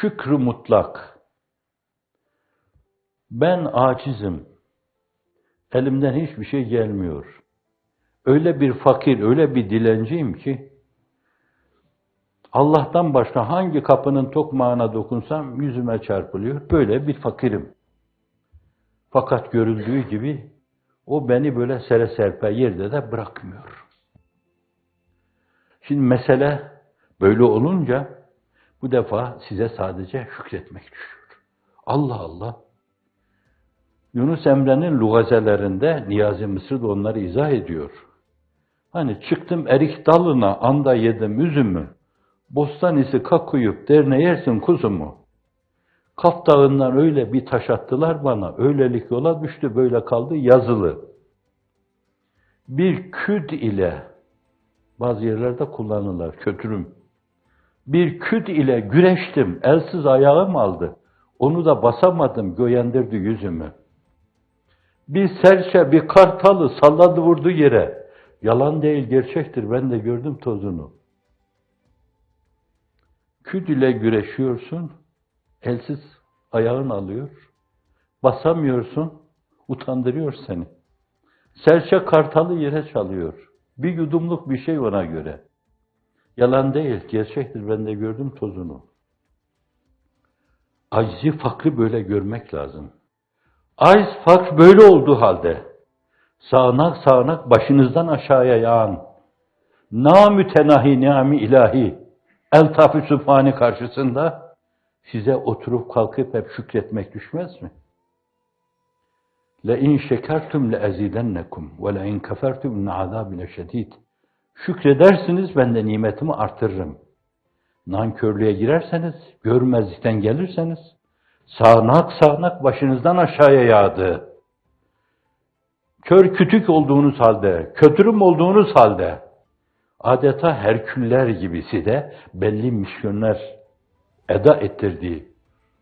Şükrü mutlak. Ben acizim. Elimden hiçbir şey gelmiyor. Öyle bir fakir, öyle bir dilenciyim ki Allah'tan başka hangi kapının tokmağına dokunsam yüzüme çarpılıyor. Böyle bir fakirim. Fakat görüldüğü gibi o beni böyle sere serpe yerde de bırakmıyor. Şimdi mesele böyle olunca bu defa size sadece şükretmek düşüyor. Allah Allah. Yunus Emre'nin lugazelerinde Niyazi Mısır da onları izah ediyor. Hani çıktım erik dalına anda yedim üzümü. Bostan isi kakuyup derne yersin kuzumu. Kaf dağından öyle bir taş attılar bana. Öylelik yola düştü böyle kaldı yazılı. Bir küd ile bazı yerlerde kullanırlar kötürüm. Bir küt ile güreştim, elsiz ayağım aldı. Onu da basamadım, göyendirdi yüzümü. Bir serçe, bir kartalı salladı vurdu yere. Yalan değil, gerçektir. Ben de gördüm tozunu. Küt ile güreşiyorsun, elsiz ayağın alıyor. Basamıyorsun, utandırıyor seni. Serçe kartalı yere çalıyor. Bir yudumluk bir şey ona göre. Yalan değil, gerçektir. Ben de gördüm tozunu. Acizi, fakrı böyle görmek lazım. Aciz, fakr böyle olduğu halde, sağanak sağanak başınızdan aşağıya yağan, namütenahi ni'ami ilahi, eltaf-ı sübhani karşısında size oturup kalkıp hep şükretmek düşmez mi? لَاِنْ شَكَرْتُمْ لَاَزِيدَنَّكُمْ وَلَاِنْ كَفَرْتُمْ اِنَّ عَذَابِ لَشَد۪يدٍ Şükredersiniz, ben de nimetimi artırırım. Nankörlüğe girerseniz, görmezlikten gelirseniz, sağanak sağanak başınızdan aşağıya yağdı. Kör kütük olduğunuz halde, kötürüm olduğunuz halde, adeta Herküller gibisi de belli misyonlar eda ettirdiği,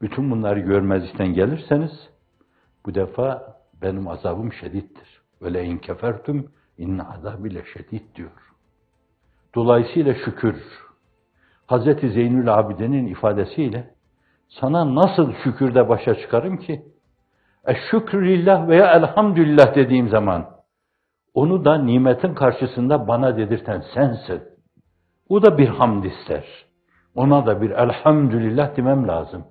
bütün bunları görmezlikten gelirseniz, bu defa benim azabım şedittir. Öyle in kefertum inne azabile şedid diyor. Dolayısıyla şükür, Hazreti Zeynül Abide'nin ifadesiyle sana nasıl şükürde başa çıkarım ki? Eşşükrü lillah veya elhamdülillah dediğim zaman onu da nimetin karşısında bana dedirten sensin. O da bir hamd ister. Ona da bir elhamdülillah demem lazım.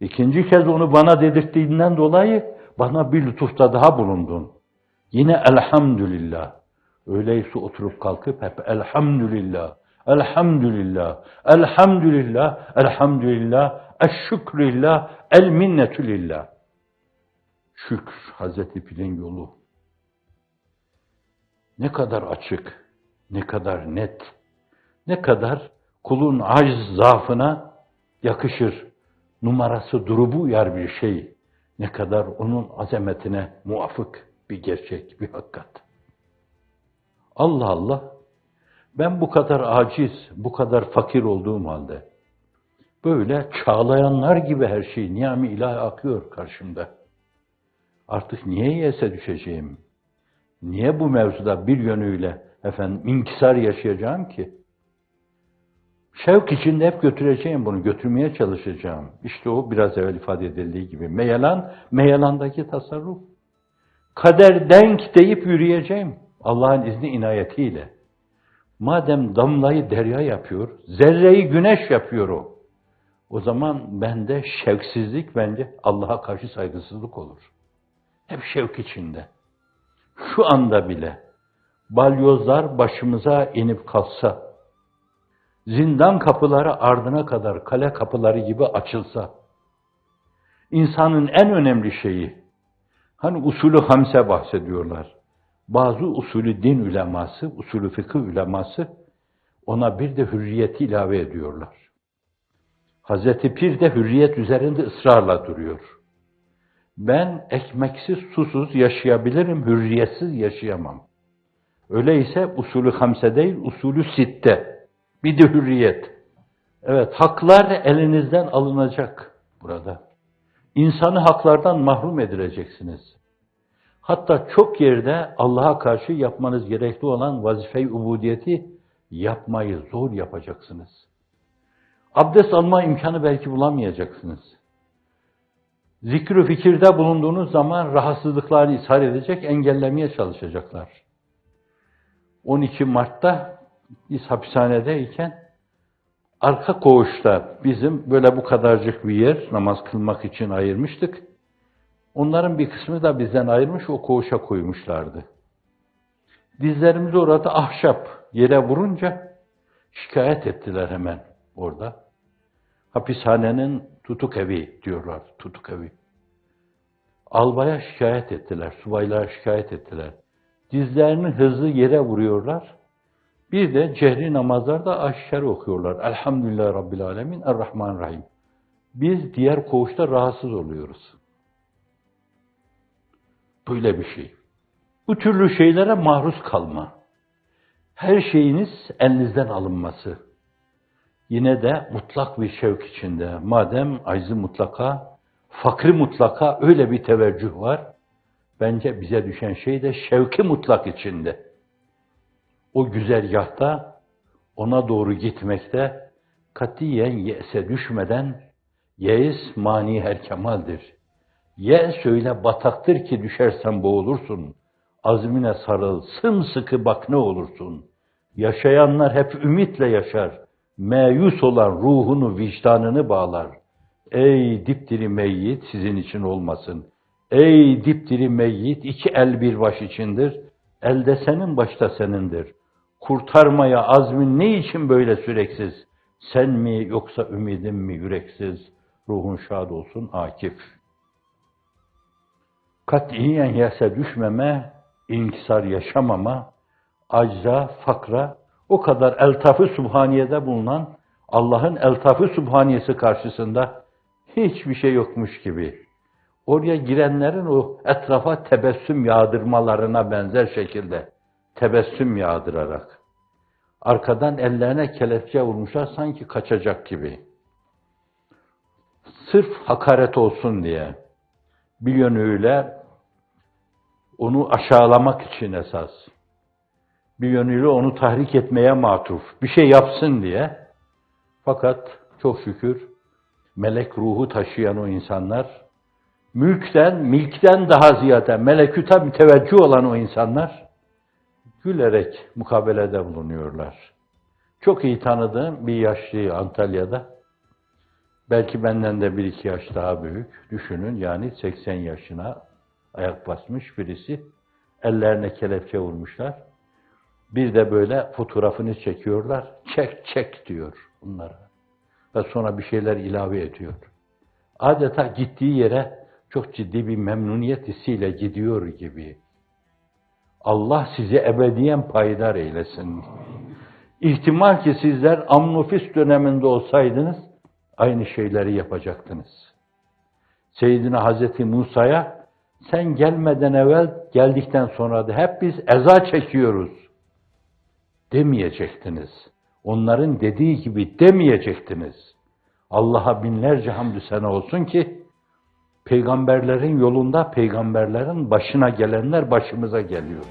İkinci kez onu bana dedirttiğinden dolayı bana bir lütufta daha bulundun. Yine elhamdülillah. Öyleyse oturup kalkıp hep elhamdülillah, elhamdülillah, elhamdülillah, elhamdülillah, eşşükrülillah, el minnetülillah. Şükür Hazreti Pil'in yolu. Ne kadar açık, ne kadar net, ne kadar kulun aciz zaafına yakışır, numarası durubu uyar bir şey, ne kadar onun azametine muvafık bir gerçek, bir hakikat. Allah Allah, ben bu kadar aciz, bu kadar fakir olduğum halde, böyle çağlayanlar gibi her şey, niyami ilahi akıyor karşımda. Artık niye yese düşeceğim? Niye bu mevzuda bir yönüyle efendim inkisar yaşayacağım ki? Şevk içinde hep götüreceğim bunu, götürmeye çalışacağım. İşte o biraz evvel ifade edildiği gibi. Meyelan, meyelandaki tasarruf. Kader denk deyip yürüyeceğim. Allah'ın izni inayetiyle. Madem damlayı derya yapıyor, zerreyi güneş yapıyor o. O zaman bende şevksizlik bence Allah'a karşı saygısızlık olur. Hep şevk içinde. Şu anda bile balyozlar başımıza inip kalsa, zindan kapıları ardına kadar kale kapıları gibi açılsa, insanın en önemli şeyi, hani usulü hamse bahsediyorlar. Bazı usulü din uleması, usulü fıkıh uleması ona bir de hürriyeti ilave ediyorlar. Hazreti Pir de hürriyet üzerinde ısrarla duruyor. Ben ekmeksiz, susuz yaşayabilirim, hürriyetsiz yaşayamam. Öyleyse usulü hamse değil, usulü sitte. Bir de hürriyet. Evet, haklar elinizden alınacak burada. İnsanı haklardan mahrum edileceksiniz. Hatta çok yerde Allah'a karşı yapmanız gerekli olan vazife-i ubudiyeti yapmayı zor yapacaksınız. Abdest alma imkanı belki bulamayacaksınız. Zikr-ü fikirde bulunduğunuz zaman rahatsızlıklarını ishar edecek, engellemeye çalışacaklar. 12 Mart'ta biz hapishanedeyken arka koğuşta bizim böyle bu kadarcık bir yer namaz kılmak için ayırmıştık. Onların bir kısmı da bizden ayrılmış o koğuşa koymuşlardı. Dizlerimizi orada ahşap yere vurunca şikayet ettiler hemen orada. Hapishanenin tutuk evi diyorlar, tutuk evi. Albaya şikayet ettiler, subaylara şikayet ettiler. Dizlerini hızlı yere vuruyorlar. Bir de cehri namazlarda aşşarı okuyorlar. Elhamdülillah Rabbil Alemin, Errahmanirrahim. Biz diğer koğuşta rahatsız oluyoruz. Böyle bir şey. Bu türlü şeylere maruz kalma. Her şeyiniz elinizden alınması. Yine de mutlak bir şevk içinde. Madem aczı mutlaka, fakri mutlaka öyle bir teveccüh var. Bence bize düşen şey de şevki mutlak içinde. O güzergahta ona doğru gitmekte katiyen yese düşmeden yeis mani her kemaldir. Ye söyle bataktır ki düşersen boğulursun. Azmine sarıl, sımsıkı bak ne olursun. Yaşayanlar hep ümitle yaşar. Meyus olan ruhunu, vicdanını bağlar. Ey dipdiri meyyit sizin için olmasın. Ey dipdiri meyyit iki el bir baş içindir. Elde senin başta senindir. Kurtarmaya azmin ne için böyle süreksiz? Sen mi yoksa ümidin mi yüreksiz? Ruhun şad olsun Akif. Katiyen yese düşmeme, inkisar yaşamama, acza, fakra, o kadar eltafı subhaniyede bulunan Allah'ın eltafı subhaniyesi karşısında hiçbir şey yokmuş gibi. Oraya girenlerin o etrafa tebessüm yağdırmalarına benzer şekilde tebessüm yağdırarak. Arkadan ellerine kelepçe vurmuşlar sanki kaçacak gibi. Sırf hakaret olsun diye bir yönüyle onu aşağılamak için esas. Bir yönüyle onu tahrik etmeye matuf. Bir şey yapsın diye. Fakat çok şükür melek ruhu taşıyan o insanlar, mülkten, milkten daha ziyade meleküte müteveccüh olan o insanlar, gülerek mukabelede bulunuyorlar. Çok iyi tanıdığım bir yaşlı Antalya'da, belki benden de bir iki yaş daha büyük, düşünün yani 80 yaşına ayak basmış birisi, ellerine kelepçe vurmuşlar. Bir de böyle fotoğrafını çekiyorlar, çek çek diyor bunlara. Ve sonra bir şeyler ilave ediyor. Adeta gittiği yere çok ciddi bir memnuniyet hissiyle gidiyor gibi. Allah sizi ebediyen payidar eylesin. İhtimal ki sizler amnofis döneminde olsaydınız, aynı şeyleri yapacaktınız. Seyyidina Hazreti Musa'ya, sen gelmeden evvel, geldikten sonra da hep biz eza çekiyoruz demeyecektiniz. Onların dediği gibi demeyecektiniz. Allah'a binlerce hamdü sene olsun ki, peygamberlerin yolunda peygamberlerin başına gelenler başımıza geliyor.